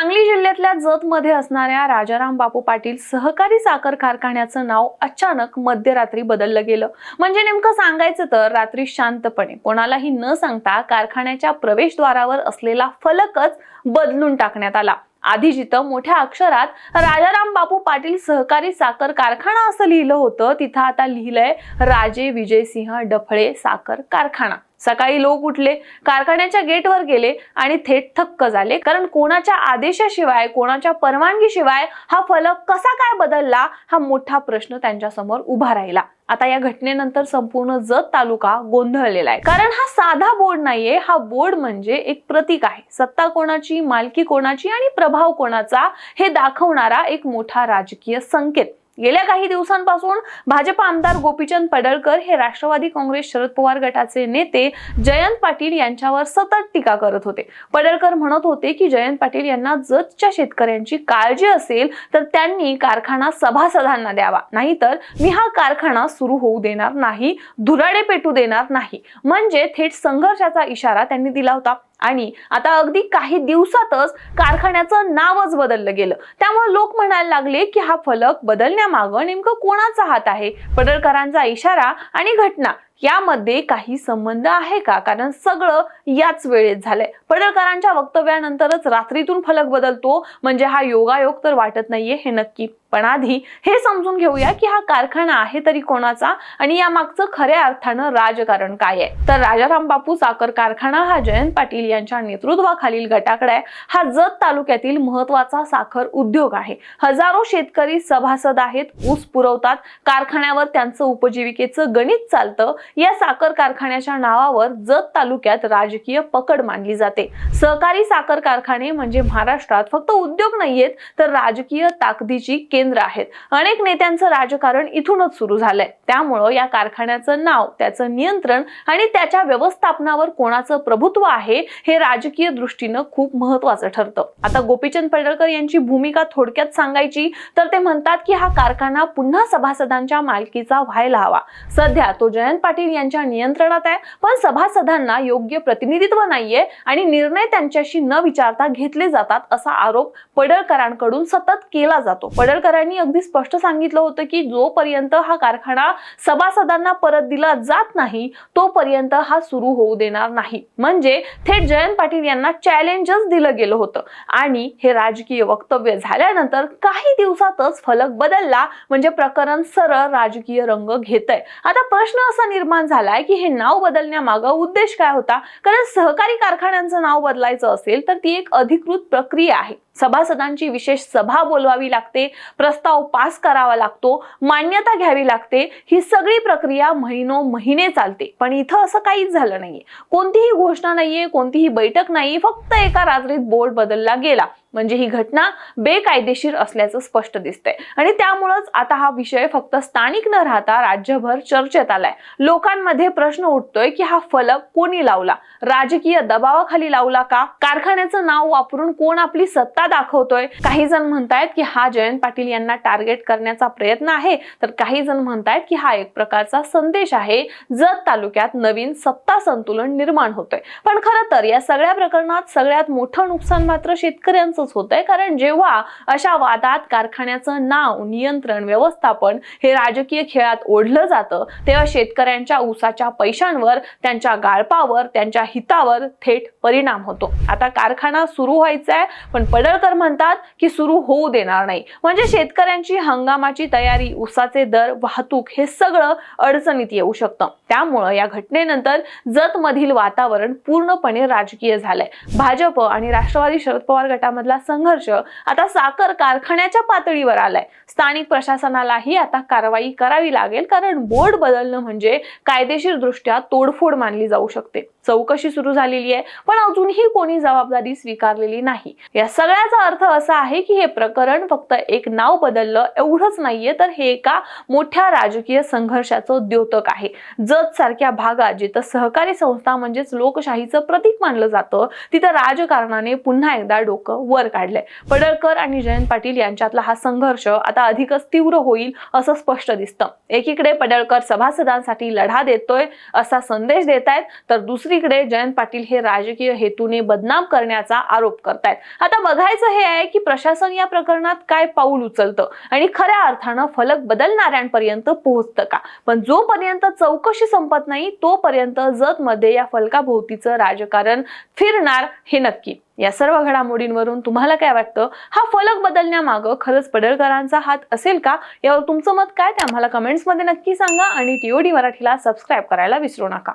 सांगली जिल्ह्यातल्या जतमध्ये असणाऱ्या राजाराम बापू पाटील सहकारी साखर कारखान्याचं नाव अचानक मध्यरात्री बदललं गेलं. म्हणजे नेमकं सांगायचं तर रात्री शांतपणे कोणालाही न सांगता कारखान्याच्या प्रवेशद्वारावर असलेला फलकच बदलून टाकण्यात आला. आधी जिथं मोठ्या अक्षरात राजाराम बापू पाटील सहकारी साखर कारखाना असं लिहिलं होतं तिथं आता लिहिलंय राजे विजयसिंह डफळे साखर कारखाना. सकाळी लोक उठले कारखान्याच्या गेटवर गेले आणि थेट थक्क झाले. कारण कोणाच्या आदेशाशिवाय कोणाच्या परवानगीशिवाय हा फलक कसा काय बदलला हा मोठा प्रश्न त्यांच्यासमोर उभा राहिला. आता या घटनेनंतर संपूर्ण जत तालुका गोंधळलेला आहे. कारण हा साधा बोर्ड नाहीये हा बोर्ड म्हणजे एक प्रतीक आहे. सत्ता कोणाची मालकी कोणाची आणि प्रभाव कोणाचा हे दाखवणारा एक मोठा राजकीय संकेत. गेल्या काही दिवसांपासून भाजप आमदार गोपीचंद पडळकर हे राष्ट्रवादी काँग्रेस शरद पवार गटाचे नेते जयंत पाटील यांच्यावर सतत टीका करत होते. पडळकर म्हणत होते की जयंत पाटील यांना जतच्या शेतकऱ्यांची काळजी असेल तर त्यांनी कारखाना सभासदांना द्यावा. नाहीतर मी हा कारखाना सुरू होऊ देणार नाही धुराडे पेटू देणार नाही. म्हणजे थेट संघर्षाचा इशारा त्यांनी दिला होता. आणि आता अगदी काही दिवसातच कारखान्याचं नावच बदललं गेलं. त्यामुळे लोक म्हणायला लागले की हा फलक बदलण्यामागं नेमकं कोणाचा हात आहे? पडळकरांचा इशारा आणि घटना. यामध्ये काही संबंध आहे का? कारण सगळं याच वेळेत झालंय. पडळकरांच्या वक्तव्यानंतरच रात्रीतून फलक बदलतो. म्हणजे हा योगायोग तर वाटत नाहीये हे नक्की. पण आधी हे समजून घेऊया की हा कारखाना आहे तरी कोणाचा आणि या मागचं खऱ्या अर्थानं राजकारण काय आहे. तर राजाराम बापू साखर कारखाना हा जयंत पाटील यांच्या नेतृत्वाखालील गटाकडे आहे. हा जत तालुक्यातील महत्त्वाचा साखर उद्योग आहे. हजारो शेतकरी सभासद आहेत ऊस पुरवतात. कारखान्यावर त्यांचं उपजीविकेचं गणित चालतं. या साखर कारखान्याच्या नावावर जत तालुक्यात राजकीय पकड मानली जाते. सहकारी साखर कारखाने म्हणजे महाराष्ट्रात फक्त उद्योग नाहीयेत तर राजकीय ताकदीची केंद्र आहेत. अनेक नेत्यांचं राजकारण इथूनच सुरू झालंय. त्यामुळं या कारखान्याचं नाव त्याचं नियंत्रण आणि त्याच्या व्यवस्थापनावर कोणाचं प्रभुत्व आहे हे राजकीय दृष्टीनं खूप महत्वाचं ठरतं. आता गोपीचंद पडळकर यांची भूमिका थोडक्यात सांगायची तर ते म्हणतात की हा कारखाना पुन्हा सभासदांच्या मालकीचा व्हायला हवा. सध्या तो जयंत पाटील यांच्या नियंत्रणात आहे. पण सभासदांना योग्य प्रतिनिधित्व नाहीये आणि निर्णय त्यांच्याशी न विचारता घेतले जातात असा आरोप पडळकरांकडून सतत केला जातो. पडळकरांनी अगदी स्पष्ट सांगितलं होतं की जोपर्यंत हा कारखाना सभासदांना परत दिला जात नाही तोपर्यंत हा सुरू होऊ देणार नाही. म्हणजे थेट जयंत पाटील यांना चॅलेंजच दिलं गेलं होतं. आणि हे राजकीय वक्तव्य झाल्यानंतर काही दिवसातच फलक बदलला. म्हणजे प्रकरण सरळ राजकीय रंग घेत आहे आता प्रश्न असा निर्माण झालाय की हे नाव बदलण्यामागं उद्देश काय होता? कारण सहकारी कारखान्यांचं नाव बदलायचं असेल तर ती एक अधिकृत प्रक्रिया आहे. सभासदांची विशेष सभा बोलवावी लागते प्रस्ताव पास करावा लागतो मान्यता घ्यावी लागते ही सगळी प्रक्रिया महिनो महिने चालते. पण इथं असं काहीच झालं नाहीये. कोणतीही घोषणा नाहीये कोणतीही बैठक नाही फक्त एका रात्रीत बोर्ड बदलला गेला. म्हणजे ही घटना बेकायदेशीर असल्याचं स्पष्ट दिसतंय. आणि त्यामुळंच आता हा विषय फक्त स्थानिक न राहता राज्यभर चर्चेत आलाय. लोकांमध्ये प्रश्न उठतोय की हा फलक कोणी लावला? राजकीय दबावाखाली लावला का? कारखान्याचं नाव वापरून कोण आपली सत्ता दाखवतोय. काही जण म्हणतायत की हा जयंत पाटील यांना टार्गेट करण्याचा प्रयत्न आहे. तर काही जण म्हणतायत की हा एक प्रकारचा संदेश आहे. जत तालुक्यात नवीन सत्ता संतुलन निर्माण होतोय. पण खरं तर या सगळ्या प्रकरणात सगळ्यात मोठं नुकसान मात्र शेतकऱ्यांचंच होतंय. कारण जेव्हा अशा वादात कारखान्याचं नाव नियंत्रण व्यवस्थापन हे राजकीय खेळात ओढलं जातं तेव्हा शेतकऱ्यांच्या ऊसाच्या पैशांवर त्यांच्या गाळपावर त्यांच्या हितावर थेट परिणाम होतो. आता कारखाना सुरू व्हायचा आहे पण पडळकर म्हणतात की सुरू होऊ देणार नाही. म्हणजे शेतकऱ्यांची हंगामाची तयारी उसाचे दर वाहतूक हे सगळं अडचणीत येऊ शकतं. त्यामुळं या घटनेनंतर जतमधील वातावरण पूर्णपणे राजकीय झालंय. भाजप आणि राष्ट्रवादी शरद पवार गटामधला संघर्ष आता साखर कारखान्याच्या पातळीवर आलाय. स्थानिक प्रशासनालाही आता कारवाई करावी लागेल कारण बोर्ड बदलणं म्हणजे कायदेशीर दृष्ट्या तोडफोड मानली जाऊ शकते. चौकशी सुरू झालेली आहे पण अजूनही कोणी जबाबदारी स्वीकारलेली नाही. या सगळ्याचा अर्थ असा आहे की हे प्रकरण फक्त एक नाव बदललं एवढंच नाहीये तर हे एका मोठ्या राजकीय संघर्षाचं द्योतक आहे. जत सारख्या भागात जिथं सहकारी संस्था म्हणजेच लोकशाहीचं प्रतीक मानलं जातं तिथं राजकारणाने पुन्हा एकदा डोकं वर काढलंय. पडळकर आणि जयंत पाटील यांच्यातला हा संघर्ष आता अधिकच तीव्र होईल असं स्पष्ट दिसतं. एकीकडे पडळकर सभासदांसाठी लढा देतोय असा संदेश देत आहेत तर दुसरी दुसरीकडे जयंत पाटील हे राजकीय हेतूने बदनाम करण्याचा आरोप करतायत. आता बघायचं हे आहे की प्रशासन या प्रकरणात काय पाऊल उचलतं आणि खऱ्या अर्थानं फलक बदलणाऱ्यांपर्यंत पोहोचतं का? पण जोपर्यंत चौकशी संपत नाही तोपर्यंत जत मध्ये या फलकाभोवतीचं राजकारण फिरणार हे नक्की. या सर्व घडामोडींवरून तुम्हाला काय वाटतं? हा फलक बदलण्यामागं खरंच पडळकरांचा हात असेल का? यावर तुमचं मत काय? ते आम्हाला कमेंट्समध्ये नक्की सांगा आणि टीओडी मराठीला सबस्क्राईब करायला विसरू नका.